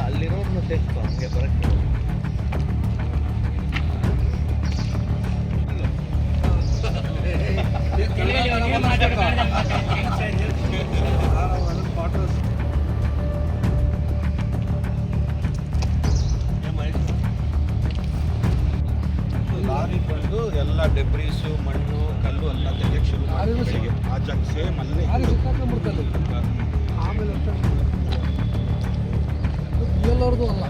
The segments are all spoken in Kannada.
ಅಲ್ಲಿರೋರ್ನ ತೆಗ್ದು ಹಂಗೆ ಬರಕ್ಕೆ ಲಾರಿ ಬಂದು ಎಲ್ಲ ಡೆಬ್ರೀಸು ಮಣ್ಣು ಕಲ್ಲು ಎಲ್ಲ ತೆಗೆಯಕ್ಕೆ ಶುರು ಮಾಡಿ ಆ ಜಾಗ ಸೇಮ್ ಅಲ್ಲೇ ಆಮೇಲೆ ಎಲ್ಲರದು ಅಲ್ಲ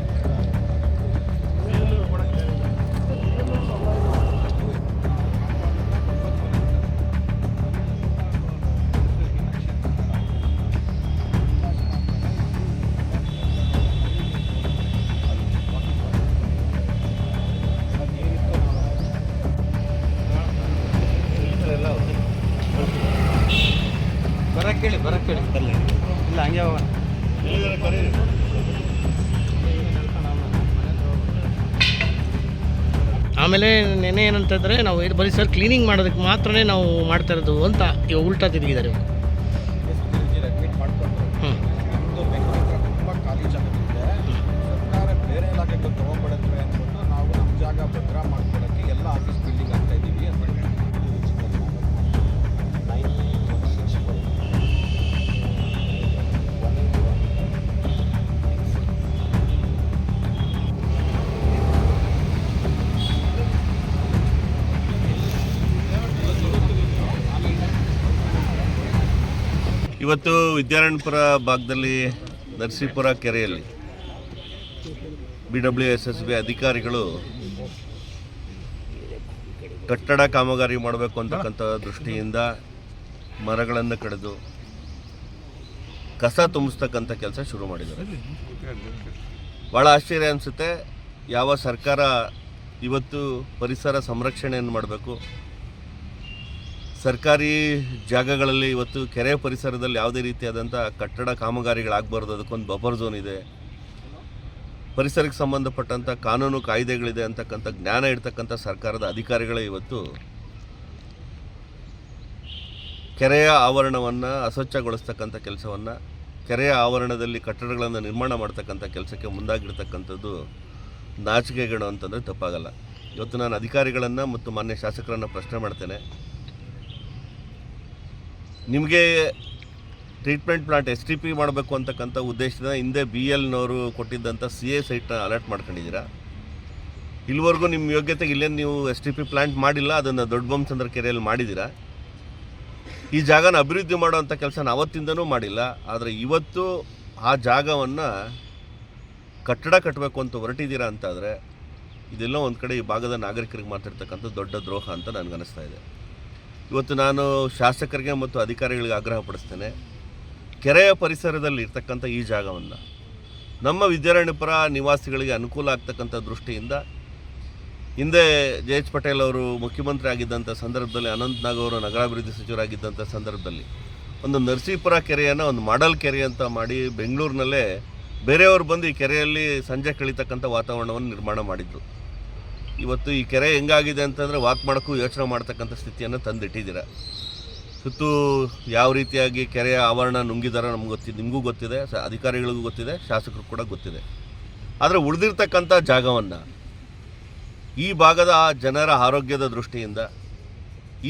ಏನಂತಂದರೆ ನಾವು ಇದು ಬರೀ ಸರ್ ಕ್ಲೀನಿಂಗ್ ಮಾಡೋದಕ್ಕೆ ಮಾತ್ರನೇ ನಾವು ಮಾಡ್ತಾ ಇರೋದು ಅಂತ ಇವಾಗ ಉಲ್ಟಾ ತಿರುಗಿದ್ದಾರೆ ಇವತ್ತು ವಿದ್ಯಾರಣ್ಯಪುರ ಭಾಗದಲ್ಲಿ ನರಸೀಪುರ ಕೆರೆಯಲ್ಲಿ B W S S B ಅಧಿಕಾರಿಗಳು ಕಟ್ಟಡ ಕಾಮಗಾರಿ ಮಾಡಬೇಕು ಅಂತಕ್ಕಂಥ ದೃಷ್ಟಿಯಿಂದ ಮರಗಳನ್ನು ಕಡಿದು ಕಸ ತುಂಬಿಸ್ತಕ್ಕಂಥ ಕೆಲಸ ಶುರು ಮಾಡಿದ್ದಾರೆ. ಭಾಳ ಆಶ್ಚರ್ಯ ಅನಿಸುತ್ತೆ, ಯಾವ ಸರ್ಕಾರ ಇವತ್ತು ಪರಿಸರ ಸಂರಕ್ಷಣೆಯನ್ನು ಮಾಡಬೇಕು ಸರ್ಕಾರಿ ಜಾಗಗಳಲ್ಲಿ ಇವತ್ತು ಕೆರೆ ಪರಿಸರದಲ್ಲಿ ಯಾವುದೇ ರೀತಿಯಾದಂಥ ಕಟ್ಟಡ ಕಾಮಗಾರಿಗಳಾಗಬಾರ್ದು, ಅದಕ್ಕೊಂದು ಬಫರ್ ಝೋನ್ ಇದೆ. ಪರಿಸರಕ್ಕೆ ಸಂಬಂಧಪಟ್ಟಂಥ ಕಾನೂನು ಕಾಯ್ದೆಗಳಿದೆ ಅಂತಕ್ಕಂಥ ಜ್ಞಾನ ಇರ್ತಕ್ಕಂಥ ಸರ್ಕಾರದ ಅಧಿಕಾರಿಗಳೇ ಇವತ್ತು ಕೆರೆಯ ಆವರಣವನ್ನು ಅಸ್ವಚ್ಛಗೊಳಿಸ್ತಕ್ಕಂಥ ಕೆಲಸವನ್ನು, ಕೆರೆಯ ಆವರಣದಲ್ಲಿ ಕಟ್ಟಡಗಳನ್ನು ನಿರ್ಮಾಣ ಮಾಡ್ತಕ್ಕಂಥ ಕೆಲಸಕ್ಕೆ ಮುಂದಾಗಿರ್ತಕ್ಕಂಥದ್ದು ನಾಚಿಕೆಗಳು ಅಂತಂದರೆ ತಪ್ಪಾಗಲ್ಲ. ಇವತ್ತು ನಾನು ಅಧಿಕಾರಿಗಳನ್ನು ಮತ್ತು ಮಾನ್ಯ ಶಾಸಕರನ್ನು ಪ್ರಶ್ನೆ ಮಾಡ್ತೇನೆ. ನಿಮಗೆ treatment plant S T P ಮಾಡಬೇಕು ಅಂತಕ್ಕಂಥ ಉದ್ದೇಶದಿಂದ ಹಿಂದೆ ಬಿ ಎಲ್ನವರು ಕೊಟ್ಟಿದ್ದಂಥ ಸಿ ಎ ಸೈಟ್ನ ಅಲರ್ಟ್ ಮಾಡ್ಕೊಂಡಿದ್ದೀರಾ? ಇಲ್ಲಿವರೆಗೂ ನಿಮ್ಮ ಯೋಗ್ಯತೆಗೆ ಇಲ್ಲೇನು ನೀವು ಎಸ್ ಟಿ ಪಿ ಪ್ಲಾಂಟ್ ಮಾಡಿಲ್ಲ, ಅದನ್ನು ದೊಡ್ಡ ಬೊಮ್ಮಚಂದ್ರ ಕೆರೆಯಲ್ಲಿ ಮಾಡಿದ್ದೀರಾ? ಈ ಜಾಗನ ಅಭಿವೃದ್ಧಿ ಮಾಡುವಂಥ ಕೆಲಸ ಅವತ್ತಿಂದನೂ ಮಾಡಿಲ್ಲ, ಆದರೆ ಇವತ್ತು ಆ ಜಾಗವನ್ನು ಕಟ್ಟಡ ಕಟ್ಟಬೇಕು ಅಂತ ಹೊರಟಿದ್ದೀರಾ ಅಂತಾದರೆ ಇದೆಲ್ಲ ಒಂದು ಕಡೆ ಈ ಭಾಗದ ನಾಗರಿಕರಿಗೆ ಮಾತಾಡ್ತಕ್ಕಂಥ ದೊಡ್ಡ ದ್ರೋಹ ಅಂತ ನನಗನ್ನಿಸ್ತಾ ಇದೆ. ಇವತ್ತು ನಾನು ಶಾಸಕರಿಗೆ ಮತ್ತು ಅಧಿಕಾರಿಗಳಿಗೆ ಆಗ್ರಹ ಪಡಿಸ್ತೇನೆ. ಕೆರೆಯ ಪರಿಸರದಲ್ಲಿ ಇರ್ತಕ್ಕಂಥ ಈ ಜಾಗವನ್ನು, ನಮ್ಮ ವಿದ್ಯಾರಣ್ಯಪುರ ನಿವಾಸಿಗಳಿಗೆ ಅನುಕೂಲ ಆಗ್ತಕ್ಕಂಥ ದೃಷ್ಟಿಯಿಂದ, ಹಿಂದೆ ಜೆ ಎಚ್ ಪಟೇಲ್ ಅವರು ಮುಖ್ಯಮಂತ್ರಿ ಆಗಿದ್ದಂಥ ಸಂದರ್ಭದಲ್ಲಿ ಅನಂತನಾಗ್ ಅವರು ನಗರಾಭಿವೃದ್ಧಿ ಸಚಿವರಾಗಿದ್ದಂಥ ಸಂದರ್ಭದಲ್ಲಿ, ಒಂದು ನರಸೀಪುರ ಕೆರೆಯನ್ನು ಒಂದು ಮಾಡಲ್ ಕೆರೆ ಅಂತ ಮಾಡಿ ಬೆಂಗಳೂರಿನಲ್ಲೇ ಬೇರೆಯವರು ಬಂದು ಈ ಕೆರೆಯಲ್ಲಿ ಸಂಜೆ ಕಳೀತಕ್ಕಂಥ ವಾತಾವರಣವನ್ನು ನಿರ್ಮಾಣ ಮಾಡಿದ್ರು. ಇವತ್ತು ಈ ಕೆರೆ ಹೆಂಗಾಗಿದೆ ಅಂತಂದರೆ ವಾಕ್ ಮಾಡೋಕ್ಕೂ ಯೋಚನೆ ಮಾಡ್ತಕ್ಕಂಥ ಸ್ಥಿತಿಯನ್ನು ತಂದಿಟ್ಟಿದ್ದೀರ. ಸುತ್ತು ಯಾವ ರೀತಿಯಾಗಿ ಕೆರೆಯ ಆವರಣ ನುಂಗಿದಾರ ನಮ್ಗೆ ಗೊತ್ತಿದೆ ನಿಮಗೂ ಗೊತ್ತಿದೆ, ಸ, ಅಧಿಕಾರಿಗಳಿಗೂ ಗೊತ್ತಿದೆ, ಶಾಸಕರು ಕೂಡ ಗೊತ್ತಿದೆ. ಆದರೆ ಉಳಿದಿರ್ತಕ್ಕಂಥ ಜಾಗವನ್ನು, ಈ ಭಾಗದ ಜನರ ಆರೋಗ್ಯದ ದೃಷ್ಟಿಯಿಂದ,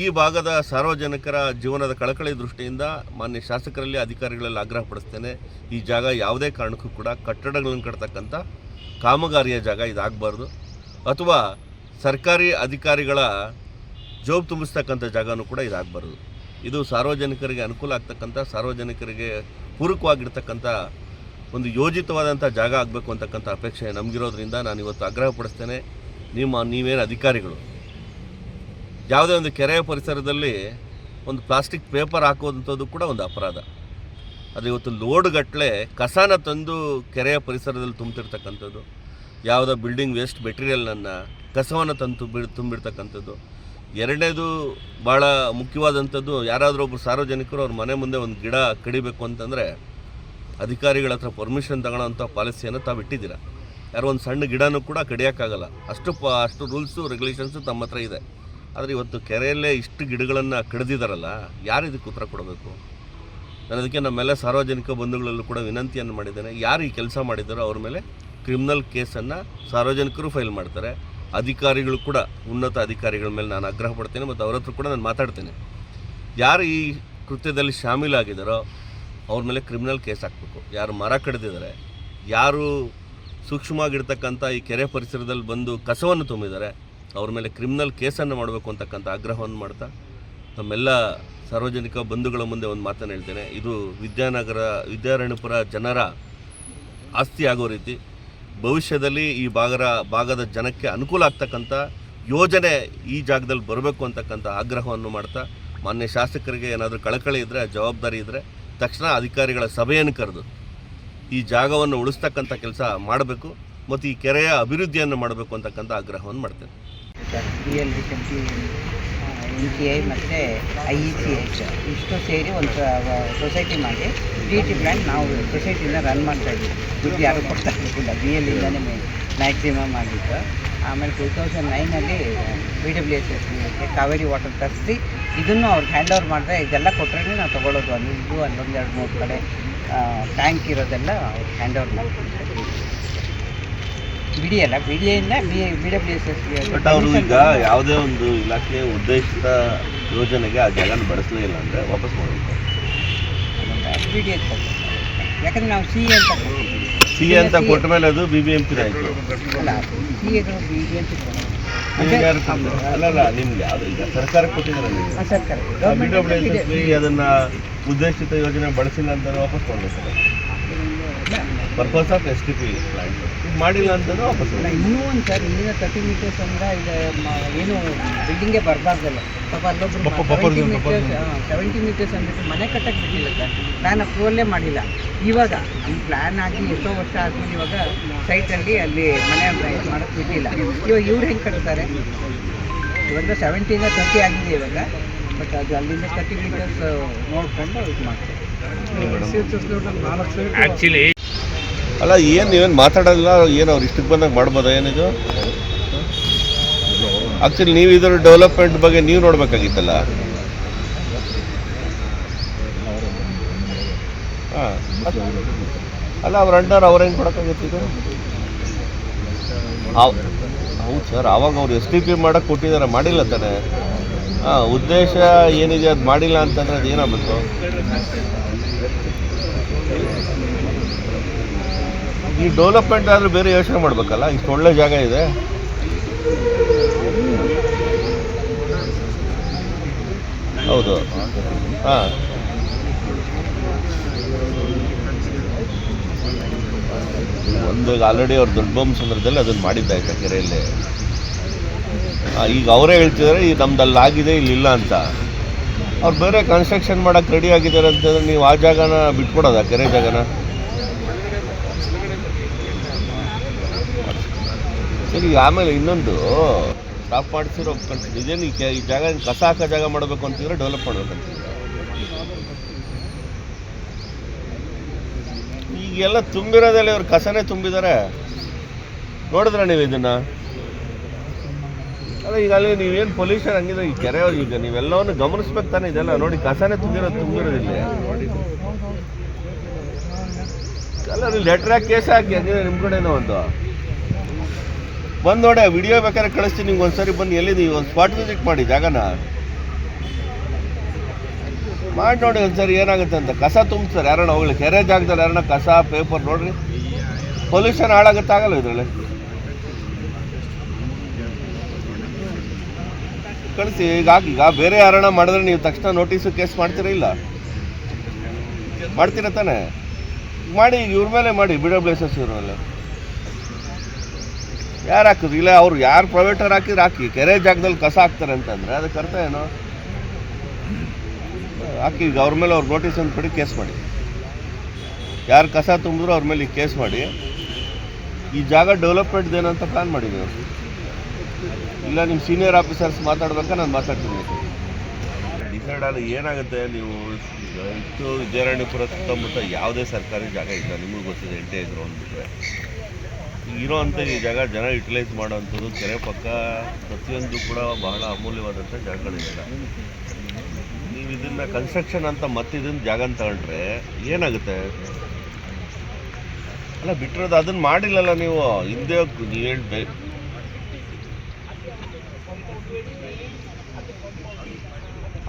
ಈ ಭಾಗದ ಸಾರ್ವಜನಿಕರ ಜೀವನದ ಕಳಕಳಿ ದೃಷ್ಟಿಯಿಂದ ಮಾನ್ಯ ಶಾಸಕರಲ್ಲಿ ಅಧಿಕಾರಿಗಳಲ್ಲಿ ಆಗ್ರಹ ಪಡಿಸ್ತೇನೆ. ಈ ಜಾಗ ಯಾವುದೇ ಕಾರಣಕ್ಕೂ ಕೂಡ ಕಟ್ಟಡಗಳನ್ನು ಕಟ್ತಕ್ಕಂಥ ಕಾಮಗಾರಿಯ ಜಾಗ ಇದಾಗಬಾರ್ದು. ಅಥವಾ ಸರ್ಕಾರಿ ಅಧಿಕಾರಿಗಳ ಜೋಬ್ ತುಂಬಿಸ್ತಕ್ಕಂಥ ಜಾಗನೂ ಕೂಡ ಇದಾಗಬಾರ್ದು. ಇದು ಸಾರ್ವಜನಿಕರಿಗೆ ಅನುಕೂಲ ಆಗ್ತಕ್ಕಂಥ, ಸಾರ್ವಜನಿಕರಿಗೆ ಪೂರಕವಾಗಿರ್ತಕ್ಕಂಥ ಒಂದು ಯೋಜಿತವಾದಂಥ ಜಾಗ ಆಗಬೇಕು ಅಂತಕ್ಕಂಥ ಅಪೇಕ್ಷೆ ನಮಗಿರೋದ್ರಿಂದ ನಾನು ಇವತ್ತು ಆಗ್ರಹ ಪಡಿಸ್ತೇನೆ. ನಿಮ್ಮ, ನೀವೇನು ಅಧಿಕಾರಿಗಳು, ಯಾವುದೇ ಒಂದು ಕೆರೆಯ ಪರಿಸರದಲ್ಲಿ ಒಂದು ಪ್ಲಾಸ್ಟಿಕ್ ಪೇಪರ್ ಹಾಕುವಂಥದ್ದು ಕೂಡ ಒಂದು ಅಪರಾಧ. ಅದು ಇವತ್ತು ಲೋಡ್ಗಟ್ಟಲೆ ಕಸನ ತಂದು ಕೆರೆಯ ಪರಿಸರದಲ್ಲಿ ತುಂಬ್ತಿರ್ತಕ್ಕಂಥದ್ದು. ಯಾವುದೋ ಬಿಲ್ಡಿಂಗ್ ವೇಸ್ಟ್ ಮೆಟೀರಿಯಲ್ನನ್ನು ಕಸವನ್ನು ತಂದು ಬಿ ತುಂಬಿಡ್ತಕ್ಕಂಥದ್ದು. ಎರಡನೇದು ಭಾಳ ಮುಖ್ಯವಾದಂಥದ್ದು, ಯಾರಾದರೂ ಒಬ್ಬರು ಸಾರ್ವಜನಿಕರು ಅವ್ರ ಮನೆ ಮುಂದೆ ಒಂದು ಗಿಡ ಕಡಿಬೇಕು ಅಂತಂದರೆ ಅಧಿಕಾರಿಗಳ ಹತ್ರ ಪರ್ಮಿಷನ್ ತಗೊಳ್ಳೋಂಥ ಪಾಲಿಸಿಯನ್ನು ತಾವು ಇಟ್ಟಿದ್ದೀರ. ಯಾರೋ ಒಂದು ಸಣ್ಣ ಗಿಡನೂ ಕೂಡ ಕಡಿಯೋಕ್ಕಾಗಲ್ಲ. ಅಷ್ಟು ಪ, ಅಷ್ಟು ರೂಲ್ಸು ರೆಗ್ಯುಲೇಷನ್ಸು ತಮ್ಮ ಹತ್ರ ಇದೆ. ಆದರೆ ಇವತ್ತು ಕೆರೆಯಲ್ಲೇ ಇಷ್ಟು ಗಿಡಗಳನ್ನು ಕಡಿದಿದ್ದಾರಲ್ಲ ಯಾರು ಇದಕ್ಕೆ ಉತ್ತರ ಕೊಡಬೇಕು? ನಾನು ಅದಕ್ಕೆ ನಮ್ಮೆಲ್ಲ ಸಾರ್ವಜನಿಕ ಬಂಧುಗಳಲ್ಲೂ ಕೂಡ ವಿನಂತಿಯನ್ನು ಮಾಡಿದ್ದೇನೆ. ಯಾರು ಈ ಕೆಲಸ ಮಾಡಿದ್ದಾರೋ ಅವ್ರ ಮೇಲೆ ಕ್ರಿಮಿನಲ್ ಕೇಸನ್ನು ಸಾರ್ವಜನಿಕರು ಫೈಲ್ ಮಾಡ್ತಾರೆ. ಅಧಿಕಾರಿಗಳು ಕೂಡ, ಉನ್ನತ ಅಧಿಕಾರಿಗಳ ಮೇಲೆ ನಾನು ಆಗ್ರಹ ಪಡ್ತೇನೆ ಮತ್ತು ಅವ್ರ ಕೂಡ ನಾನು ಮಾತಾಡ್ತೇನೆ. ಯಾರು ಈ ಕೃತ್ಯದಲ್ಲಿ ಶಾಮೀಲಾಗಿದ್ದಾರೋ ಅವ್ರ ಮೇಲೆ ಕ್ರಿಮಿನಲ್ ಕೇಸ್ ಹಾಕಬೇಕು. ಯಾರು ಮರ ಕಡಿದಿದ್ದಾರೆ ಯಾರು ಸೂಕ್ಷ್ಮವಾಗಿರ್ತಕ್ಕಂಥ ಈ ಕೆರೆ ಪರಿಸರದಲ್ಲಿ ಬಂದು ಕಸವನ್ನು ತುಂಬಿದ್ದಾರೆ ಅವ್ರ ಮೇಲೆ ಕ್ರಿಮಿನಲ್ ಕೇಸನ್ನು ಮಾಡಬೇಕು ಅಂತಕ್ಕಂಥ ಆಗ್ರಹವನ್ನು ಮಾಡ್ತಾ, ತಮ್ಮೆಲ್ಲ ಸಾರ್ವಜನಿಕ ಬಂಧುಗಳ ಮುಂದೆ ಒಂದು ಮಾತನ್ನು ಹೇಳ್ತೇನೆ. ಇದು ವಿದ್ಯಾನಗರ ವಿದ್ಯಾರಣ್ಯಪುರ ಜನರ ಆಸ್ತಿ ಆಗೋ ರೀತಿ ಭವಿಷ್ಯದಲ್ಲಿ ಈ ಭಾಗರ, ಭಾಗದ ಜನಕ್ಕೆ ಅನುಕೂಲ ಆಗ್ತಕ್ಕಂಥ ಯೋಜನೆ ಈ ಜಾಗದಲ್ಲಿ ಬರಬೇಕು ಅಂತಕ್ಕಂಥ ಆಗ್ರಹವನ್ನು ಮಾಡ್ತಾ, ಮಾನ್ಯ ಶಾಸಕರಿಗೆ ಏನಾದರೂ ಕಳಕಳಿ ಇದ್ದರೆ ಜವಾಬ್ದಾರಿ ಇದ್ದರೆ ತಕ್ಷಣ ಅಧಿಕಾರಿಗಳ ಸಭೆಯನ್ನು ಕರೆದು ಈ ಜಾಗವನ್ನು ಉಳಿಸ್ತಕ್ಕಂಥ ಕೆಲಸ ಮಾಡಬೇಕು ಮತ್ತು ಈ ಕೆರೆಯ ಅಭಿವೃದ್ಧಿಯನ್ನು ಮಾಡಬೇಕು ಅಂತಕ್ಕಂಥ ಆಗ್ರಹವನ್ನು ಮಾಡ್ತೇನೆ. ಎನ್ ಟಿ ಐ ಮತ್ತು ಐ ಇ ಸಿ ಎಚ್ ಇಷ್ಟು ಸೇರಿ ಒಂದು ಸೊಸೈಟಿ ಮಾಡಿ ಟಿ ಟಿ ಪ್ಲ್ಯಾನ್ ನಾವು ಸೊಸೈಟಿನ ರನ್ ಮಾಡ್ತಾ ಇದ್ದೀವಿ ದುಡ್ಡು ಯಾರು ಕೊಡ್ತಾ ಇರಲಿಲ್ಲ. ಬಿ ಎಲ್ ಇಂದನೇ ಮ್ಯಾಕ್ಸಿಮಮ್ ಆಗಿತ್ತು. ಆಮೇಲೆ ಟೂ ತೌಸಂಡ್ ನೈನಲ್ಲಿ ಬಿ ಡಬ್ಲ್ಯೂ ಎಸ್ ಎಸ್ಗೆ ಕಾವೇರಿ ವಾಟರ್ ತರಿಸಿ, ಇದನ್ನು ಅವ್ರಿಗೆ ಹ್ಯಾಂಡ್ ಓವರ್ ಮಾಡಿದ್ರೆ ಇದೆಲ್ಲ ಕೊಟ್ಟರೆ ನಾವು ತೊಗೊಳ್ಳೋದು ಅಲ್ಲಿ ಇದು ಎರಡು ಮೂರು ಕಡೆ ಟ್ಯಾಂಕ್ ಇರೋದೆಲ್ಲ ಅವ್ರಿಗೆ ಹ್ಯಾಂಡ್ ಓವರ್ ಮಾಡ್ತೀವಿ ಬಿಡಿ ಅಲ್ಲ ಬಿಡಿಯಿಂದ B B W S S but ಅವರು ಈಗ ಯಾವುದೇ ಒಂದು ಇಲಾಖೆ ಉದ್ದೇಶಿತ ಯೋಜನೆಗೆ ಆ ಜಾಗನ ಬಳಸಲೇ ಇಲ್ಲ ಅಂದರೆ ವಾಪಸ್ ಮಾಡಬೇಕು ಬಿ ಡಿ ಎಸ್ ಯಾಕಂದ್ರೆ ನಾವು ಸಿ ಅಂತ ಕೊಟ್ಟಿದ್ದೀವಿ. ಸಿ ಅಂತ ಕೊಟ್ಟ ಮೇಲೆ ಅದು ಬಿ ಬಿ ಎಂ ಪಿ ಆಯಿತು. ಅಲ್ಲ ಸಿ ಅದು ಬಿ ಅಂತ ನಿಮ್ಗೆ ಯಾರು ಕೊಟ್ಟಿದ್ರು? ಅಲ್ಲಲ್ಲ ನಿಮ್ಗೆ ಯಾವುದು ಈಗ ಸರ್ಕಾರ ಕೊಟ್ಟಿದ್ದಾರೆ ನಿಮ್ಗೆ. ಸರ್ಕಾರ. ಬಿ ಡಬ್ಲ್ಯೂ ಎಸ್ ಎಸ್ ಅದನ್ನ ಉದ್ದೇಶಿತ ಯೋಜನೆ ಬಳಸಿಲ್ಲ ಅಂತ ವಾಪಸ್ ಮಾಡಬೇಕು purpose of S T P plant ಇದು ಮಾಡಿಲ್ಲ ಅಂತಂದ್ರೆ ವಾಪಸ್. ಇನ್ನೂ ಒಂದು ಸರ್ ಇಲ್ಲಿನ ತರ್ಟಿ ಮೀಟರ್ಸ್ ಅಂದ್ರೆ ಈಗ ಏನು ಬಿಲ್ಡಿಂಗೇ ಬರಬಾರ್ದಲ್ಲ. ಪಾಪ ಅಲ್ಲೊಬ್ರು ಸೆವೆಂಟಿ ಮೀಟರ್ಸ್ ಸೆವೆಂಟಿ ಮೀಟರ್ಸ್ ಅಂದ್ಬಿಟ್ಟು ಮನೆ ಕಟ್ಟಕ್ಕೆ ಬಿಟ್ಟಿಲ್ಲ ಸರ್ ಪ್ಲ್ಯಾನ್ ಅಪ್ರೂವಲ್ಲೇ ಮಾಡಿಲ್ಲ. ಇವಾಗ ಈ ಪ್ಲ್ಯಾನ್ ಆಗಿ ಎಷ್ಟೋ ವರ್ಷ ಆದ್ಮೇಲೆ ಇವಾಗ ಸೈಟಲ್ಲಿ ಅಲ್ಲಿ ಮನೆ ಮಾಡಕ್ಕೆ ಬಿಟ್ಟಿಲ್ಲ. ಇವಾಗ ಇವ್ರು ಹೆಂಗೆ ಕಟ್ತಾರೆ? ಇವಾಗ ಸೆವೆಂಟಿಂದ ತರ್ಟಿ ಆಗಿದೆ ಇವಾಗ. ಬಟ್ ಅದು ಅಲ್ಲಿಂದ ತರ್ಟಿ ಮೀಟರ್ಸ್ ನೋಡ್ಕೊಂಡು ಇದು ಮಾಡ್ತಾರೆ. ಆ್ಯಕ್ಚುಲಿ ಅಲ್ಲ, ಏನು ನೀವೇನು ಮಾತಾಡೋದಿಲ್ಲ ಏನು ಅವ್ರು ಇಷ್ಟಕ್ಕೆ ಬಂದಾಗ ಮಾಡ್ಬೋದಾ ಏನಿದು? ಆ್ಯಕ್ಚುಲಿ ನೀವು ಇದರ ಡೆವಲಪ್ಮೆಂಟ್ ಬಗ್ಗೆ ನೀವು ನೋಡಬೇಕಾಗಿತ್ತಲ್ಲ? ಹಾಂ. ಅಲ್ಲ, ಅವ್ರ ಅಂಡರ್ ಅವ್ರು ಹೆಂಗೆ ಕೊಡೋಕ್ಕಾಗುತ್ತೆ ಇದು? ಹೌದು ಸರ್, ಆವಾಗ ಅವ್ರು ಎಸ್ ಟಿ ಪಿ ಮಾಡಕ್ಕೆ ಕೊಟ್ಟಿದ್ದಾರೆ ಮಾಡಿಲ್ಲ ತಾನೆ. ಹಾಂ, ಉದ್ದೇಶ ಏನಿದೆ, ಅದು ಮಾಡಿಲ್ಲ ಅಂತಂದ್ರೆ ಅದು ಈ ಡೆವಲಪ್ಮೆಂಟ್ ಆದರೂ ಬೇರೆ ಯೋಚನೆ ಮಾಡಬೇಕಲ್ಲ? ಇಷ್ಟು ಒಳ್ಳೆ ಜಾಗ ಇದೆ. ಹೌದು. ಹಾಂ. ಒಂದು ಆಲ್ರೆಡಿ ಅವ್ರ ದೊಡ್ಡ ಬೊಮ್ಮ ಸಂದರ್ಭದಲ್ಲಿ ಅದನ್ನು ಮಾಡಿದ್ದಾಯ್ತು ಕೆರೆಯಲ್ಲಿ? ಈಗ ಅವರೇ ಹೇಳ್ತಿದ್ದಾರೆ ಈ ನಮ್ದು ಅಲ್ಲಿ ಆಗಿದೆ, ಇಲ್ಲಿ ಇಲ್ಲ ಅಂತ. ಅವ್ರು ಬೇರೆ ಕನ್ಸ್ಟ್ರಕ್ಷನ್ ಮಾಡೋಕ್ಕೆ ರೆಡಿ ಆಗಿದ್ದಾರೆ ಅಂತಂದ್ರೆ ನೀವು ಆ ಜಾಗನ ಬಿಟ್ಕೊಡೋದಾ ಕೆರೆ ಜಾಗನ? ಸರಿ ಆಮೇಲೆ ಇನ್ನೊಂದು ಸ್ಟಾಪ್ ಮಾಡಿಸಿರೋ ಕಂಟ್ರಿ ಈ ಜಾಗ ಕಸ ಹಾಕೋ ಜಾಗ ಮಾಡಬೇಕು ಅಂತಿದ್ರೆ ಡೆವಲಪ್ ಮಾಡ್ಬೇಕಂತ ಈಗೆಲ್ಲ ತುಂಬಿರೋದಲ್ಲಿ ಇವ್ರು ಕಸನೇ ತುಂಬಿದ್ದಾರೆ ನೋಡಿದ್ರ ನೀವು ಇದನ್ನ? ಅಲ್ಲ, ಈಗ ಅಲ್ಲಿ ನೀವೇನು ಪೊಲ್ಯೂಷನ್ ಹಂಗಿದೆ, ಈ ಕೆರೆ ಈಗ ನೀವೆಲ್ಲವನ್ನು ಗಮನಿಸ್ಬೇಕು ತಾನೇ ಇದೆಲ್ಲ. ನೋಡಿ, ಕಸನೇ ತುಂಬಿರೋದು ತುಂಬಿರೋದಿಲ್ಲ ಅಲ್ಲ ನೀವು ಲೆಟ್ರ್ ಹಾಕಿ ಕೇಸ್ ಹಾಕಿ ಹಂಗಿದೆ ನಿಮ್ಮ ಕಡೆನೋ ಒಂದು. ಬಂದು ನೋಡಿ ವಿಡಿಯೋ ಬೇಕಾದ್ರೆ ಕಳಿಸ್ತೀನಿ ನಿಮ್ಗೆ ಒಂದ್ಸರಿ ಬನ್ನಿ ನೀವು ಒಂದು ಸ್ಪಾಟ್ ವಿಸಿಟ್ ಮಾಡಿ ಜಾಗನ. ಮಾಡಿ ನೋಡಿ ಒಂದ್ಸರಿ ಏನಾಗುತ್ತೆ ಅಂತ. ಕಸ ತುಂಬಿಸ್ತಾರೆ, ಯಾರನ್ನ ಹೋಗ್ಲಿ. ಕೆರೆ ಜಾಗದಲ್ಲಿ ಯಾರನ್ನ ಕಸ ಪೇಪರ್ ನೋಡ್ರಿ. ಪೊಲ್ಯೂಷನ್ ಹಾಳಾಗತ್ತಾಗಲ್ಲ ಇದರಲ್ಲಿ? ಕಳಿಸಿ, ಈಗ ಈಗ ಬೇರೆ ಯಾರನ್ನ ಮಾಡಿದ್ರೆ ನೀವು ತಕ್ಷಣ ನೋಟಿಸ್ ಕೇಸ್ ಮಾಡ್ತೀರಾ ಇಲ್ಲ? ಮಾಡ್ತೀರಾ ತಾನೇ? ಮಾಡಿ, ಇವ್ರ ಮೇಲೆ ಮಾಡಿ ಬಿ ಡಬ್ಲ್ಯೂ ಎಸ್ ಯಾರು ಹಾಕಿದ್ರು ಇಲ್ಲ, ಅವ್ರು ಯಾರು ಪ್ರೈವೇಟರ್ ಹಾಕಿದ್ರು ಹಾಕಿ. ಕೆರೆ ಜಾಗದಲ್ಲಿ ಕಸ ಹಾಕ್ತಾರೆ ಅಂತಂದ್ರೆ ಅದಕ್ಕೆ ಅರ್ಥ ಏನು? ಹಾಕಿ, ಈಗ ಅವ್ರ ಮೇಲೆ ಅವ್ರು ನೋಟಿಸ್ ಅಂತ ಕೇಸ್ ಮಾಡಿ. ಯಾರು ಕಸ ತುಂಬಿದ್ರು ಅವ್ರ ಮೇಲೆ ಕೇಸ್ ಮಾಡಿ. ಈ ಜಾಗ ಡೆವಲಪ್ಮೆಂಟ್ ಏನಂತ ಪ್ಲಾನ್ ಮಾಡಿ ನೀವು ಇಲ್ಲ ನಿಮ್ಮ ಸೀನಿಯರ್ ಆಫೀಸರ್ಸ್ ಮಾತಾಡ್ಬೇಕಾ ನಾನು ಮಾತಾಡ್ತೀನಿ. ಡಿಸೈಡ್ ಆದ ಏನಾಗುತ್ತೆ? ನೀವು ಈಗ ಇಷ್ಟು ವಿಜಯರಾಣಿಪುರ ಸುತ್ತಮುತ್ತ ಯಾವುದೇ ಸರ್ಕಾರಿ ಜಾಗ ಇಲ್ಲ. ನಿಮಗೂ ಗೊತ್ತಿದೆ ಎಂಟೇ ಗ್ರೌಂಡ್ ಬಿಟ್ಟರೆ ಇರೋವಂಥ ಈ ಜಾಗ ಜನ ಯುಟಿಲೈಸ್ ಮಾಡೋವಂಥದ್ದು ಕೆರೆ ಪಕ್ಕ ಪ್ರತಿಯೊಂದು ಕೂಡ ಬಹಳ ಅಮೂಲ್ಯವಾದಂಥ ಜಾಗಗಳಿಲ್ಲ ನೀವು ಇದನ್ನ ಕನ್ಸ್ಟ್ರಕ್ಷನ್ ಅಂತ ಮತ್ತೆ ಇದನ್ನ ಜಾಗನ ತಗೊಂಡ್ರೆ ಏನಾಗುತ್ತೆ? ಅಲ್ಲ, ಬಿಟ್ಟಿರೋದು ಅದನ್ನ ಮಾಡಿಲ್ಲಲ್ಲ ನೀವು? ಹಿಂದೆ ನೀವು ಹೇಳ್ಬೇಕು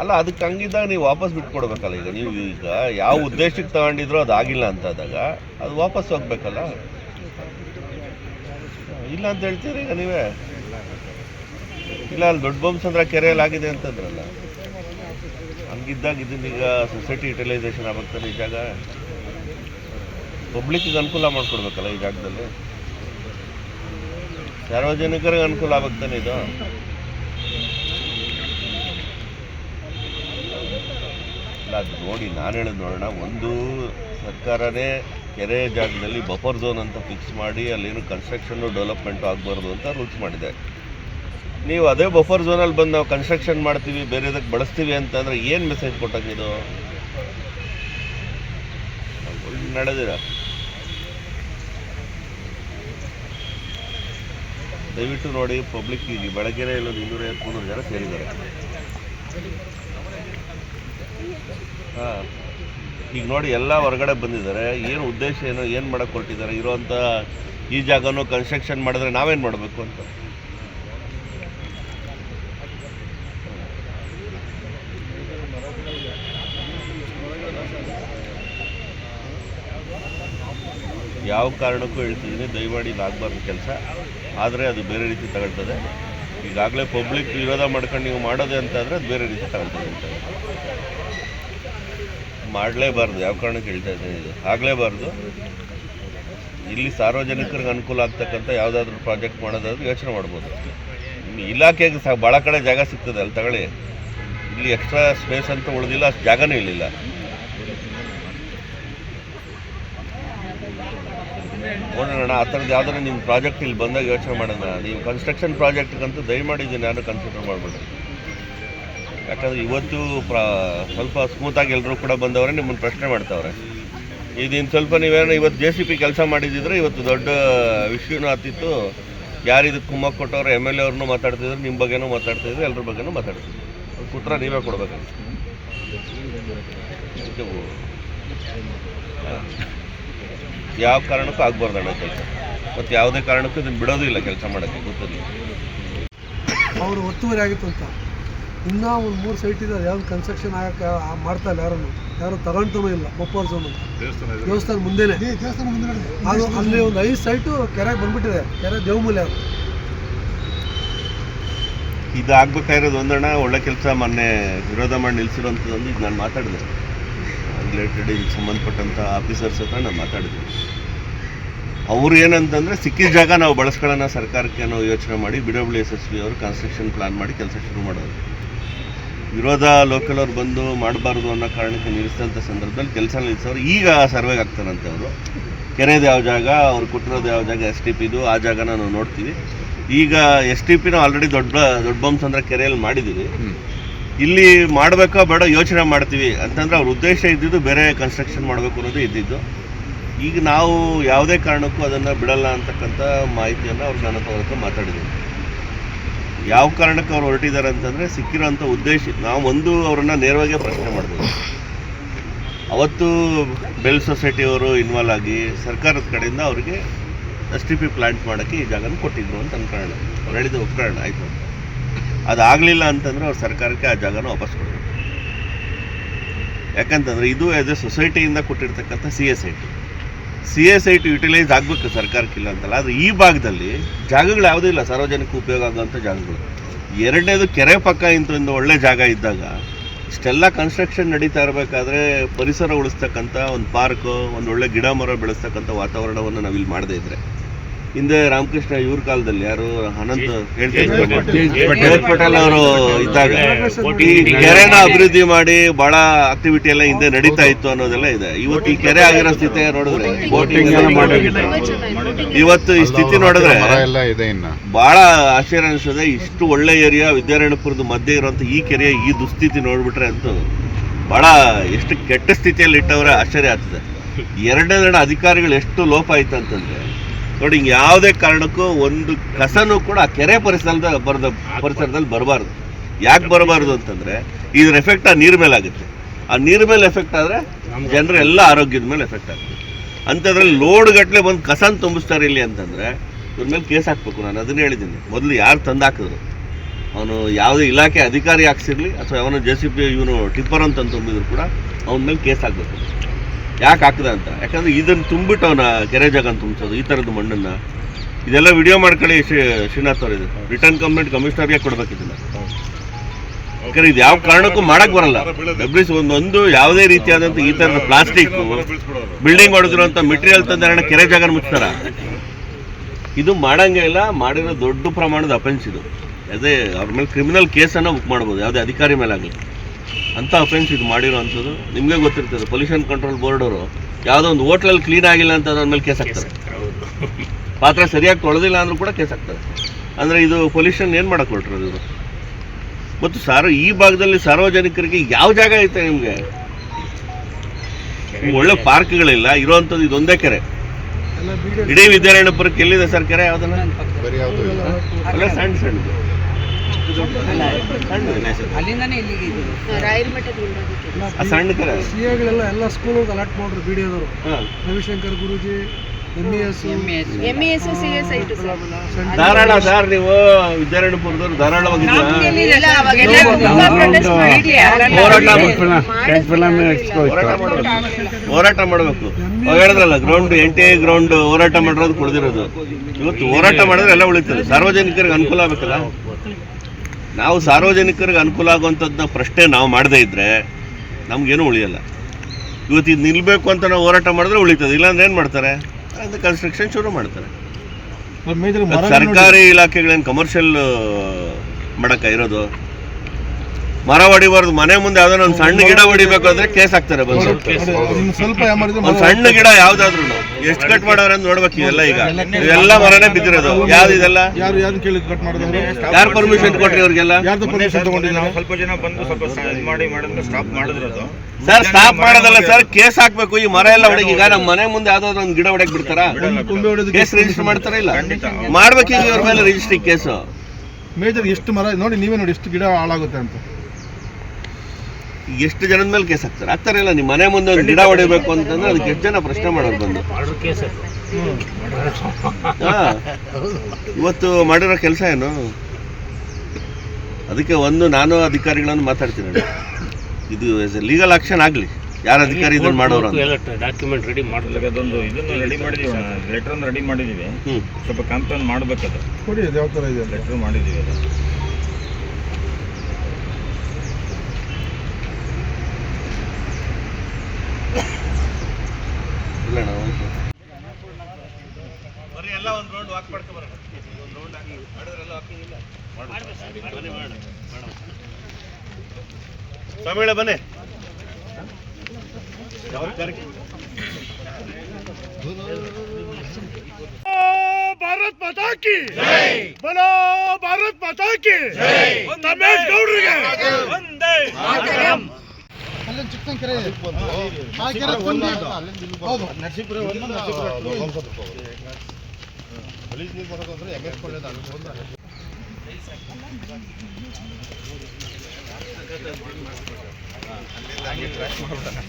ಅಲ್ಲ, ಅದಕ್ಕೆ ಹಂಗಿದ್ದಾಗ ನೀವು ವಾಪಸ್ ಬಿಟ್ಕೊಡ್ಬೇಕಲ್ಲ ಈಗ. ನೀವು ಈಗ ಯಾವ ಉದ್ದೇಶಕ್ಕೆ ತಗೊಂಡಿದ್ರೋ ಅದು ಆಗಿಲ್ಲ ಅಂತ ಆದಾಗ ಅದು ವಾಪಸ್ ಹೋಗ್ಬೇಕಲ್ಲ? ಇಲ್ಲ ಅಂತ ಹೇಳ್ತೀರಿ ಈಗ ನೀವೇ? ಇಲ್ಲ, ಅಲ್ಲಿ ದೊಡ್ಡ ಬೊಮ್ಮಸಂದ್ರ ಕೆರೆಯಲ್ಲಿ ಆಗಿದೆ ಅಂತಂದ್ರಲ್ಲ. ಹಂಗಿದ್ದಾಗ ಇದನ್ನ ಈಗ ಸೊಸೈಟಿ ಯುಟಿಲೈಸೇಷನ್ ಆಗುತ್ತೆ ಈ ಜಾಗ ಪಬ್ಲಿಕ್ಕಿಗೆ ಅನುಕೂಲ ಮಾಡಿಕೊಡ್ಬೇಕಲ್ಲ ಈ ಜಾಗದಲ್ಲಿ? ಸಾರ್ವಜನಿಕರಿಗೆ ಅನುಕೂಲ ಆಗುತ್ತಾನೆ ಇದು? ಅದು ನೋಡಿ, ನಾನು ಹೇಳೋದು ನೋಡೋಣ. ಒಂದು ಸರ್ಕಾರನೇ ಕೆರೆ ಜಾಗದಲ್ಲಿ ಬಫರ್ ಝೋನ್ ಅಂತ ಫಿಕ್ಸ್ ಮಾಡಿ ಅಲ್ಲೇನು ಕನ್ಸ್ಟ್ರಕ್ಷನ್ನು ಡೆವಲಪ್ಮೆಂಟು ಆಗಬಾರ್ದು ಅಂತ ರೂಲ್ಸ್ ಮಾಡಿದೆ. ನೀವು ಅದೇ ಬಫರ್ ಝೋನಲ್ಲಿ ಬಂದು ನಾವು ಕನ್ಸ್ಟ್ರಕ್ಷನ್ ಮಾಡ್ತೀವಿ ಬೇರೆದಕ್ಕೆ ಬಳಸ್ತೀವಿ ಅಂತಂದರೆ ಏನು ಮೆಸೇಜ್ ಕೊಟ್ಟಂಗಿದು ನಡೆದಿರ. ದಯವಿಟ್ಟು ನೋಡಿ ಪಬ್ಲಿಕ್ ಈಗ ಬೆಳಗ್ಗೆನೇ ಇಲ್ಲೊಂದು ಇನ್ನೂರೈವತ್ತು ಮುನ್ನೂರು ಜನ ಸೇರಿದ್ದಾರೆ. ಹಾಂ. ಈಗ ನೋಡಿ ಎಲ್ಲ ಹೊರಗಡೆ ಬಂದಿದ್ದಾರೆ. ಏನು ಉದ್ದೇಶ ಏನು ಏನು ಮಾಡಕ್ಕೆ ಹೊರಟಿದ್ದಾರೆ? ಇರುವಂಥ ಈ ಜಾಗನೂ ಕನ್ಸ್ಟ್ರಕ್ಷನ್ ಮಾಡಿದ್ರೆ ನಾವೇನು ಮಾಡಬೇಕು ಅಂತ? ಯಾವ ಕಾರಣಕ್ಕೂ ಹೇಳ್ತಿದ್ದೀನಿ, ದಯಮಾಡಿ ಇದಾಗಬಾರ್ದು ಕೆಲಸ. ಆದರೆ ಅದು ಬೇರೆ ರೀತಿ ತಗೊಳ್ತದೆ. ಈಗಾಗಲೇ ಪಬ್ಲಿಕ್ ವಿರೋಧ ಮಾಡ್ಕೊಂಡು ನೀವು ಮಾಡೋದೇ ಅಂತಂದರೆ ಅದು ಬೇರೆ ರೀತಿ ತಗೊಳ್ತದೆ ಅಂತ ಮಾಡಲೇಬಾರ್ದು, ಯಾವ ಕಾರಣಕ್ಕೆ ಹೇಳ್ತಾ ಇದ್ದೀನಿ ಇದು. ಆಗಲೇಬಾರ್ದು. ಇಲ್ಲಿ ಸಾರ್ವಜನಿಕರಿಗೆ ಅನುಕೂಲ ಆಗ್ತಕ್ಕಂಥ ಯಾವುದಾದ್ರೂ ಪ್ರಾಜೆಕ್ಟ್ ಮಾಡೋದಾದ್ರೂ ಯೋಚನೆ ಮಾಡ್ಬೋದು. ಇಲಾಖೆಗೆ ಸಹ ಭಾಳ ಕಡೆ ಜಾಗ ಸಿಗ್ತದೆ, ಅಲ್ಲಿ ತಗೊಳ್ಳಿ. ಇಲ್ಲಿ ಎಕ್ಸ್ಟ್ರಾ ಸ್ಪೇಸ್ ಅಂತ ಉಳಿದಿಲ್ಲ, ಅಷ್ಟು ಜಾಗನೂ ಇರಲಿಲ್ಲ ನೋಡೋಣ ಆ ಥರದ್ದು ಯಾವ್ದಾರು ನಿಮ್ಮ ಪ್ರಾಜೆಕ್ಟ್ ಇಲ್ಲಿ ಬಂದಾಗ ಯೋಚನೆ ಮಾಡೋಣ. ನೀವು ಕನ್ಸ್ಟ್ರಕ್ಷನ್ ಪ್ರಾಜೆಕ್ಟ್ಗಂತೂ ದಯಮಾಡಿ ಇದನ್ನು ಯಾರು ಕನ್ಸಿಡರ್ ಮಾಡಬೇಡಿ. ಯಾಕಂದ್ರೆ ಇವತ್ತು ಪ್ರ ಸ್ವಲ್ಪ ಸ್ಮೂತಾಗಿ ಎಲ್ಲರೂ ಕೂಡ ಬಂದವರೆ, ನಿಮ್ಮನ್ನು ಪ್ರಶ್ನೆ ಮಾಡ್ತಾವ್ರೆ. ಇದಿನ್ನು ಸ್ವಲ್ಪ ನೀವೇನೋ ಇವತ್ತು ಜೆ ಸಿ ಪಿ ಕೆಲಸ ಮಾಡಿದ್ದಿದ್ರೆ ಇವತ್ತು ದೊಡ್ಡ ವಿಷಯನೂ ಆತಿತ್ತು ಯಾರು ಇದಕ್ಕೆ ಕುಮ್ಮಕ್ಕೆ ಕೊಟ್ಟವ್ರು ಎಂ ಎಲ್ ಎ ಅವ್ರನ್ನೂ ಮಾತಾಡ್ತಿದ್ರು ನಿಮ್ಮ ಬಗ್ಗೆನೂ ಮಾತಾಡ್ತಿದ್ರು ಎಲ್ಲರ ಬಗ್ಗೆನೂ ಮಾತಾಡ್ತಿದ್ರು. ಉತ್ತರ ನೀವೇ ಕೊಡ್ಬೇಕು. ಯಾವ ಕಾರಣಕ್ಕೂ ಆಗ್ಬಾರ್ದಣ್ಣ ಕೆಲಸ. ಮತ್ತು ಯಾವುದೇ ಕಾರಣಕ್ಕೂ ಇದನ್ನು ಬಿಡೋದು ಇಲ್ಲ ಕೆಲಸ ಮಾಡೋಕ್ಕೆ ಗೊತ್ತಿಲ್ಲ ಅವರು ಒತ್ತುವರಿ ಆಗಿತ್ತು ಅಂತ. ಇನ್ನೂ ಒಂದು ಮೂರು ಸೈಟ್ ಇದೆ ಯಾವ್ದು ಕನ್ಸ್ಟ್ರಕ್ಷನ್ ಆಗಕ್ಕೆ ಮಾಡ್ತಾ ಇಲ್ಲ ಯಾರನ್ನು. ಯಾರು ತಗೊಂತನೂ ಇಲ್ಲ ಬೊಪ್ಪರ್ ಝೋನ್ ಅಂತ ದೇವಸ್ಥಾನ ಮುಂದೆನೆ. ಅದು ಅಲ್ಲಿ ಒಂದು ಐದು ಸೈಟು ಕೆರೆಗೆ ಬಂದ್ಬಿಟ್ಟಿದೆ. ಕೆರೆ ದೇವಮೂಲೆ ಅದು. ಇದು ಆಗ್ಬೇಕಾಗಿರೋದು ಒಂದಣ್ಣ ಒಳ್ಳೆ ಕೆಲಸ ಮೊನ್ನೆ ವಿರೋಧ ಮಾಡಿ ನಿಲ್ಸಿರೋಂಥದ್ದೊಂದು ಇದು ನಾನು ಮಾತಾಡಿದೆ. ರಿಲೇಟೆಡ್ ಇದಕ್ಕೆ ಸಂಬಂಧಪಟ್ಟಂಥ ಆಫೀಸರ್ಸ್ ಹತ್ರ ನಾನು ಮಾತಾಡಿದೆ. ಅವ್ರು ಏನಂತಂದರೆ ಸಿಕ್ಕಿದ ಜಾಗ ನಾವು ಬಳಸ್ಕೊಳ್ಳೋಣ ಸರ್ಕಾರಕ್ಕೆ ಅನ್ನೋ ಯೋಚನೆ ಮಾಡಿ B W S S P ಅವರು ಕನ್ಸ್ಟ್ರಕ್ಷನ್ ಪ್ಲಾನ್ ಮಾಡಿ ಕೆಲಸ ಶುರು ಮಾಡೋದು. ವಿರೋಧ ಲೋಕಲವ್ರು ಬಂದು ಮಾಡಬಾರ್ದು ಅನ್ನೋ ಕಾರಣಕ್ಕೆ ನಿಲ್ಲಿಸಿದಂಥ ಸಂದರ್ಭದಲ್ಲಿ ಕೆಲಸ ನಿಲ್ಲಿಸೋರು ಈಗ ಸರ್ವೆಗೆ ಆಗ್ತಾರಂತೆ ಅವರು. ಕೆರೆದು ಯಾವ ಜಾಗ, ಅವ್ರು ಕೊಟ್ಟಿರೋದು ಯಾವ ಜಾಗ, ಎಸ್ ಟಿ ಪಿದು ಆ ಜಾಗನ ನಾವು ನೋಡ್ತೀವಿ. ಈಗ ಎಸ್ ಟಿ ಪಿನ ಆಲ್ರೆಡಿ ದೊಡ್ಡ ದೊಡ್ಡ ಅಂದ್ರೆ ಕೆರೆಯಲ್ಲಿ ಮಾಡಿದ್ದೀವಿ ಇಲ್ಲಿ ಮಾಡಬೇಕಾ ಬೇಡ ಯೋಚನೆ ಮಾಡ್ತೀವಿ ಅಂತಂದ್ರೆ ಅವ್ರ ಉದ್ದೇಶ ಇದ್ದಿದ್ದು ಬೇರೆ ಕನ್ಸ್ಟ್ರಕ್ಷನ್ ಮಾಡಬೇಕು ಅನ್ನೋದು ಇದ್ದಿದ್ದು. ಈಗ ನಾವು ಯಾವುದೇ ಕಾರಣಕ್ಕೂ ಅದನ್ನು ಬಿಡಲ್ಲ ಅಂತಕ್ಕಂಥ ಮಾಹಿತಿಯನ್ನು ಅವ್ರು ನನ್ನ ಹತ್ರ ಮಾತಾಡಿದ್ದೀವಿ ಯಾವ ಕಾರಣಕ್ಕೆ ಅವ್ರು ಹೊರಟಿದ್ದಾರೆ ಅಂತಂದರೆ ಸಿಕ್ಕಿರೋಂಥ ಉದ್ದೇಶ, ನಾವು ಒಂದು ಅವರನ್ನು ನೇರವಾಗಿ ಪ್ರಶ್ನೆ ಮಾಡಬೇಕು ಅವತ್ತು ಬೆಲ್ ಸೊಸೈಟಿಯವರು ಇನ್ವಾಲ್ವ್ ಆಗಿ ಸರ್ಕಾರದ ಕಡೆಯಿಂದ ಅವರಿಗೆ ಎಸ್ ಟಿ ಪಿ ಪ್ಲಾಂಟ್ ಮಾಡೋಕ್ಕೆ ಈ ಜಾಗನ ಕೊಟ್ಟಿದ್ರು ಅಂತ ಅನ್ಕೊಳ್ಳೋಣ ಅವ್ರು ಹೇಳಿದ ಉಪಕರಣ, ಆಯಿತು. ಅದಾಗಲಿಲ್ಲ ಅಂತಂದರೆ ಅವ್ರು ಸರ್ಕಾರಕ್ಕೆ ಆ ಜಾಗನ ವಾಪಸ್ ಕೊಡಬೇಕು. ಯಾಕಂತಂದರೆ ಇದು ಎಸ್ ಎ ಸೊಸೈಟಿಯಿಂದ ಕೊಟ್ಟಿರ್ತಕ್ಕಂಥ C S I T C S I T utilise ಆಗಬೇಕು ಸರ್ಕಾರಕ್ಕಿಲ್ಲ ಅಂತಲ್ಲ. ಆದರೆ ಈ ಭಾಗದಲ್ಲಿ ಜಾಗಗಳು ಯಾವುದೂ ಇಲ್ಲ. ಸಾರ್ವಜನಿಕ ಉಪಯೋಗ ಆಗುವಂಥ ಜಾಗಗಳು. ಎರಡನೇದು ಕೆರೆ ಪಕ್ಕ ಇಂಥ ಒಂದು ಒಳ್ಳೆ ಜಾಗ ಇದ್ದಾಗ ಇಷ್ಟೆಲ್ಲ ಕನ್ಸ್ಟ್ರಕ್ಷನ್ ನಡೀತಾ ಇರಬೇಕಾದ್ರೆ ಪರಿಸರ ಉಳಿಸ್ತಕ್ಕಂಥ ಒಂದು ಪಾರ್ಕು ಒಂದು ಒಳ್ಳೆ ಗಿಡ ಮರ ಬೆಳೆಸ್ತಕ್ಕಂಥ ವಾತಾವರಣವನ್ನು ನಾವಿಲ್ಲಿ ಮಾಡದೇ ಇದ್ರೆ. ಹಿಂದೆ ರಾಮಕೃಷ್ಣ ಇವ್ರ ಕಾಲದಲ್ಲಿ ಯಾರು ಅನಂತ ಹೇಳ್ತಾರೆ ಪಟೇಲ್. ಅವರು ಇದ್ದಾಗ. ಈ ಕೆರೆನ ಅಭಿವೃದ್ಧಿ ಮಾಡಿ ಬಹಳ ಆಕ್ಟಿವಿಟಿ ಎಲ್ಲ ಹಿಂದೆ ನಡೀತಾ ಇತ್ತು ಅನ್ನೋದೆಲ್ಲ ಇದೆ. ಇವತ್ತು ಈ ಕೆರೆ ಆಗಿರೋ ಸ್ಥಿತಿ ನೋಡಿದ್ರೆ ಬೋಟಿಂಗ್ ಇವತ್ತು ಈ ಸ್ಥಿತಿ ನೋಡಿದ್ರೆ ಎಲ್ಲ ಇದೆ ಇನ್ನ. ಬಹಳ ಆಶ್ಚರ್ಯ ಅನಿಸ್ತದೆ ಇಷ್ಟು ಒಳ್ಳೆ ಏರಿಯಾ ವಿದ್ಯಾರಣ್ಯಪುರದ ಮಧ್ಯೆ ಇರುವಂತ ಈ ಕೆರೆಯ ಈ ದುಸ್ಥಿತಿ ನೋಡ್ಬಿಟ್ರೆ ಅಂತೂ ಬಹಳ ಎಷ್ಟು ಕೆಟ್ಟ ಸ್ಥಿತಿಯಲ್ಲಿ ಇಟ್ಟವ್ರೆ ಆಶ್ಚರ್ಯ ಆಗ್ತದೆ. ಎರಡನೇ ಅಧಿಕಾರಿಗಳು ಎಷ್ಟು ಲೋಪ ಆಯ್ತು ಅಂತಂದ್ರೆ ನೋಡಿ ಹಿಂಗೆ ಯಾವುದೇ ಕಾರಣಕ್ಕೂ ಒಂದು ಕಸನೂ ಕೂಡ ಆ ಕೆರೆ ಪರಿಸರದ ಬರದ ಪರಿಸರದಲ್ಲಿ ಬರಬಾರ್ದು. ಯಾಕೆ ಬರಬಾರ್ದು ಅಂತಂದರೆ ಇದ್ರ ಎಫೆಕ್ಟ್ ಆ ನೀರು ಮೇಲೆ ಆಗುತ್ತೆ. ಆ ನೀರು ಮೇಲೆ ಎಫೆಕ್ಟ್ ಆದರೆ ಜನರ ಎಲ್ಲ ಆರೋಗ್ಯದ ಮೇಲೆ ಎಫೆಕ್ಟ್ ಆಗುತ್ತೆ. ಅಂಥದ್ರಲ್ಲಿ ಲೋಡ್ ಗಟ್ಟಲೆ ಬಂದು ಕಸನ ತುಂಬಿಸ್ತಾರೆ ಇಲ್ಲಿ ಅಂತಂದರೆ ಇವ್ರ ಮೇಲೆ ಕೇಸ್ ಹಾಕ್ಬೇಕು. ನಾನು ಅದನ್ನ ಹೇಳಿದ್ದೀನಿ. ಮೊದಲು ಯಾರು ತಂದು ಹಾಕಿದ್ರು? ಅವನು ಯಾವುದೇ ಇಲಾಖೆ ಅಧಿಕಾರಿ ಹಾಕ್ಸಿರ್ಲಿ ಅಥವಾ ಅವನು ಜೆ ಸಿ ಪಿ ಇವನು ಟಿಪ್ಪರ್ ಅಂತ ತುಂಬಿದ್ರು ಕೂಡ ಅವನ ಮೇಲೆ ಕೇಸ್ ಹಾಕ್ಬೇಕು. ಯಾಕೆ ಹಾಕ್ದ ಅಂತ? ಯಾಕಂದ್ರೆ ಇದನ್ನು ತುಂಬಿಟ್ಟು ಅವನ ಕೆರೆ ಜಾಗ ತುಂಬಿಸೋದು ಈ ಥರದ ಮಣ್ಣನ್ನು. ಇದೆಲ್ಲ ವಿಡಿಯೋ ಮಾಡ್ಕೊಳ್ಳಿ ಶ್ರೀ ಶ್ರೀನಾಥ್ ಅವ್ರು ಇದು. ರಿಟರ್ನ್ ಕಂಪ್ಲೇಂಟ್ ಕಮಿಷನರ್ಗೆ ಕೊಡ್ಬೇಕು ಇದನ್ನ. ಯಾಕಂದ್ರೆ ಇದು ಯಾವ ಕಾರಣಕ್ಕೂ ಮಾಡಕ್ ಬರಲ್ಲ. ಡಬ್ಲ್ಯೂಸ್ ಒಂದೊಂದು ಒಂದು ಯಾವುದೇ ರೀತಿಯಾದಂಥ ಈ ಥರದ ಪ್ಲಾಸ್ಟಿಕ್ ಬಿಲ್ಡಿಂಗ್ ಹೊಡೆದಿರುವಂಥ ಮೆಟೀರಿಯಲ್ ತಂದ ಕೆರೆ ಜಾಗ ಮುಚ್ತಾರ ಇದು ಮಾಡಂಗೆ ಇಲ್ಲ ಮಾಡಿರೋ ದೊಡ್ಡ ಪ್ರಮಾಣದ ಅಫೆನ್ಸ್ ಇದು. ಅದೇ ಅವ್ರ ಮೇಲೆ ಕ್ರಿಮಿನಲ್ ಕೇಸನ್ನು ಬುಕ್ ಮಾಡ್ಬೋದು. ಯಾವುದೇ ಅಧಿಕಾರಿ ಮೇಲೆ ಆಗಲಿ ಅಂಥ ಫ್ರೆಂಡ್ಸ್ ಇದು ಮಾಡಿರೋ ಅಂಥದ್ದು ನಿಮಗೆ ಗೊತ್ತಿರ್ತದೆ ಪೊಲ್ಯೂಷನ್ ಕಂಟ್ರೋಲ್ ಬೋರ್ಡ್ ಅವರು ಯಾವುದೋ ಒಂದು ಹೋಟ್ಲಲ್ಲಿ ಕ್ಲೀನ್ ಆಗಿಲ್ಲ ಅಂತ ಅದ್ರ ಮೇಲೆ ಕೇಸ್ ಹಾಕ್ತಾರೆ ಪಾತ್ರೆ ಸರಿಯಾಗಿ ತೊಳೆದಿಲ್ಲ ಅಂದ್ರೂ ಕೂಡ ಕೇಸ್ ಹಾಕ್ತಾರೆ ಅಂದರೆ ಇದು ಪೊಲ್ಯೂಷನ್ ಏನು ಮಾಡಕ್ಕೆ ಹೊರಟಿರೋದು ಇದು ಮತ್ತು ಸಾರ್ವ ಈ ಭಾಗದಲ್ಲಿ ಸಾರ್ವಜನಿಕರಿಗೆ ಯಾವ ಜಾಗ ಐತೆ ನಿಮಗೆ? ಒಳ್ಳೆ ಪಾರ್ಕ್ಗಳಿಲ್ಲ ಇರೋವಂಥದ್ದು ಇದೊಂದೇ ಕೆರೆ. ಇಡೀ ವಿದ್ಯಾರಣ್ಯಪುರಕ್ಕೆ ಎಲ್ಲಿದೆ ಸರ್ ಕೆರೆ ಯಾವುದನ್ನ ಅಲ್ಲ ಸಣ್ಣ ಸಣ್ಣದು ಅಲ್ಲಿಂದನೇ ಇಲ್ಲಿಗೆ ಕೆರೆ ಸಿ ಎಗಳೆಲ್ಲ ಎಲ್ಲ ಸ್ಕೂಲಿಗೆ ಅಲರ್ಟ್ ಮಾಡ್ರು ಡಿ ಹಾಂ. ರವಿಶಂಕರ್ ಗುರುಜಿ ಎಂ ಎಸ್ ಎಮ್ಮೆ ಎಂ ಎಸ್ ಸಿ ಎಸ್ ಐಟು ಸರ್ ಧಾರಾಳ ಸರ್ ನೀವು ವಿದ್ಯಾರಣ್ಯಪುರದವ್ರು ಧಾರಾಳವಾಗಿ ಹೋರಾಟ ಮಾಡಬೇಕು. ಅವಾಗ ಹೇಳಿದ್ರಲ್ಲ ground N T I ground ಹೋರಾಟ ಮಾಡಿರೋದು ಕುಡಿದಿರೋದು. ಇವತ್ತು ಹೋರಾಟ ಮಾಡಿದ್ರೆ ಎಲ್ಲ ಉಳಿತದೆ. ಸಾರ್ವಜನಿಕರಿಗೆ ಅನುಕೂಲ ಆಗಬೇಕಲ್ಲ? ನಾವು ಸಾರ್ವಜನಿಕರಿಗೆ ಅನುಕೂಲ ಆಗುವಂಥದ್ದನ್ನ ಪ್ರಶ್ನೆ ನಾವು ಮಾಡದೇ ಇದ್ರೆ ನಮ್ಗೇನು ಉಳಿಯಲ್ಲ. ಇವತ್ತು ಇದು ನಿಲ್ಬೇಕು ಅಂತ ನಾವು ಹೋರಾಟ ಮಾಡಿದ್ರೆ ಉಳಿತದೆ ಇಲ್ಲಾಂದ್ರೆ ಏನು ಮಾಡ್ತಾರೆ? ಅದು ಕನ್ಸ್ಟ್ರಕ್ಷನ್ ಶುರು ಮಾಡ್ತಾರೆ. ಸರ್ಕಾರಿ ಇಲಾಖೆಗಳೇನು ಕಮರ್ಷಿಯಲ್ ಮಾಡಕ್ಕ ಇರೋದು? ಮರ ಹೊಡಿಬಾರ್ದು ಮನೆ ಮುಂದೆ ಯಾವ್ದಾದ್ರು ಒಂದು ಸಣ್ಣ ಗಿಡ ಹೊಡಿಬೇಕು ಅಂದ್ರೆ ಕೇಸ್ ಹಾಕ್ತಾರೆ. ಬಂದು ಸ್ವಲ್ಪ ಒಂದು ಸಣ್ಣ ಗಿಡ ಯಾವ್ದಾದ್ರು ಎಷ್ಟು ಕಟ್ ಮಾಡವ್ರೆ ಅಂತ ನೋಡ್ಬೇಕು ಇದೆಲ್ಲ ಈಗ. ಇವೆಲ್ಲ ಮರನೇ ಬಿದ್ದಿರೋದು. ಯಾವ್ದು ಇದೆಲ್ಲ? ಯಾರು ಯಾರು ಕೇಳಿ ಕಟ್ ಮಾಡಿದ್ರು ಯಾರು ಪರ್ಮಿಷನ್ ಕೊಟ್ರಿ ಅವ್ರಿಗೆಲ್ಲ? ಸ್ವಲ್ಪ ಜನ ಬಂದು ಸ್ವಲ್ಪ ಮಾಡಿ ಮಾಡಿದ್ರೆ ಸ್ಟಾಪ್ ಮಾಡಿದ್ರು ಸರ್ ಸ್ಟಾಪ್ ಮಾಡೋದಲ್ಲ ಸರ್ ಕೇಸ್ ಹಾಕ್ಬೇಕು. ಈ ಮರ ಎಲ್ಲ ಹೊಡಗಿ ಈಗ ನಮ್ಮ ಮನೆ ಮುಂದೆ ಯಾವ್ದಾದ್ರು ಒಂದು ಗಿಡ ಹೊಡಕ್ ಬಿಡ್ತಾರಾ? ಕೇಸ್ ರಿಜಿಸ್ಟರ್ ಮಾಡ್ತಾರ. ಇಲ್ಲ. ಮಾಡ್ಬೇಕು ಈಗ ಇವ್ರ ಮೇಲೆ ರಿಜಿಸ್ಟ್ರಿ ಕೇಸು. ಮೇಜರ್ ಎಷ್ಟು ಮರ ನೋಡಿ ನೀವೇ ನೋಡಿ ಎಷ್ಟು ಗಿಡ ಹಾಳಾಗುತ್ತೆ ಅಂತ. ಎಷ್ಟು ಜನದ ಮೇಲೆ ಕೇಸ್ ಹಾಕ್ತಾರೆ ಆಗ್ತಾರೆ ಇಲ್ಲ ನಿಮ್ಮ ಮನೆ ಮುಂದೆ ಒಂದು ಗಿಡ ಹೊಡಿಬೇಕು ಅಂತಂದ್ರೆ ಅದಕ್ಕೆ ಎಷ್ಟು ಜನ ಪ್ರಶ್ನೆ ಮಾಡೋದು ಬಂದು? ಹಾ. ಇವತ್ತು ಮಾಡಿರೋ ಕೆಲಸ ಏನು? ಅದಕ್ಕೆ ಒಂದು ನಾನು ಅಧಿಕಾರಿಗಳನ್ನು ಮಾತಾಡ್ತೀನಿ. ಇದು ಲೀಗಲ್ ಆಕ್ಷನ್ ಆಗಲಿ. ಯಾರ ಅಧಿಕಾರಿ ಇದನ್ನು ಮಾಡೋರು ಅಂತ. ಡಾಕ್ಯುಮೆಂಟ್ ರೆಡಿ ಮಾಡಿದ್ರೆ ಅದೊಂದು ಇದನ್ನು ರೆಡಿ ಮಾಡಿದೀವಿ ಲೆಟರ್ ಒಂದು ರೆಡಿ ಮಾಡಿದೀವಿ. ಹ್ಞೂ ಸ್ವಲ್ಪ ಕಂಪೇನ್ ಮಾಡ್ಬೇಕದು. ಕೊಡಿ ಅದು ಯಾವ ಥರ ಇದೆ ಲೆಟರ್ ಮಾಡಿದೀವಿ ಅದು ಇಲ್ಲ ನಾವು ಎಲ್ಲ ಒಂದು ರೌಂಡ್ ವಾಕ್ ಮಾಡ್ಕೊ ಬರೋಣ ಒಂದು ರೌಂಡ್ ಹಾಕಿ ಮಾಡಿದ್ರೆಲ್ಲ ವಾಕಿಂಗ್ ಇಲ್ಲ ಬನ್ನಿ ಮಾಡೋಣ ಸ್ವಾಮಿಗಳ ಬನ್ನಿ ಯಾವ ಕಾರ್ಯಕ್ರಮ ಭಾರತ್ ಮಾತಾ ಕಿ ಬಲೋ ಭಾರತ್ ಮಾತಾ ಕಿ ರಮೇಶ್ ಗೌಡ್ರಿಗೆ ಒಂದೇ ಅಲ್ಲೊಂದು ಚಿಕ್ಕ ಕೆರೆ ಇದೆ ಆ ಕೆರೆ ತುಂಬಿ ಹೌದು. ನರಸೀಪುರ ಒಂದು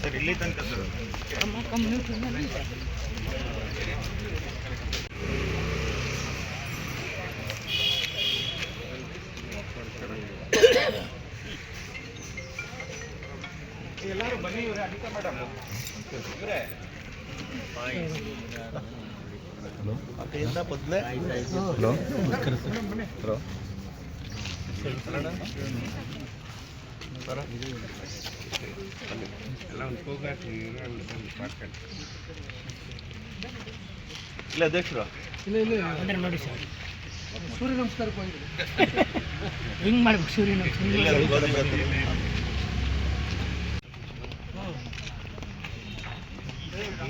ಸರ್ ಇಲ್ಲಿ. ತನಕ ಸರ್ ಆಕೆಯಿಂದ ಬದ್ನೆ ಇಲ್ಲ ಅಧ್ಯಕ್ಷರು ಇಲ್ಲ ಇಲ್ಲ ಅಂದ್ರೆ ನೋಡಿ ಸರ್ ಸೂರ್ಯ ನಮಸ್ಕಾರಕ್ಕೆ ಹೋಗಿದ್ರು ಹಿಂಗ್ ಮಾಡ್ಬೇಕು ಸೂರ್ಯ ನಮಸ್ಕಾರ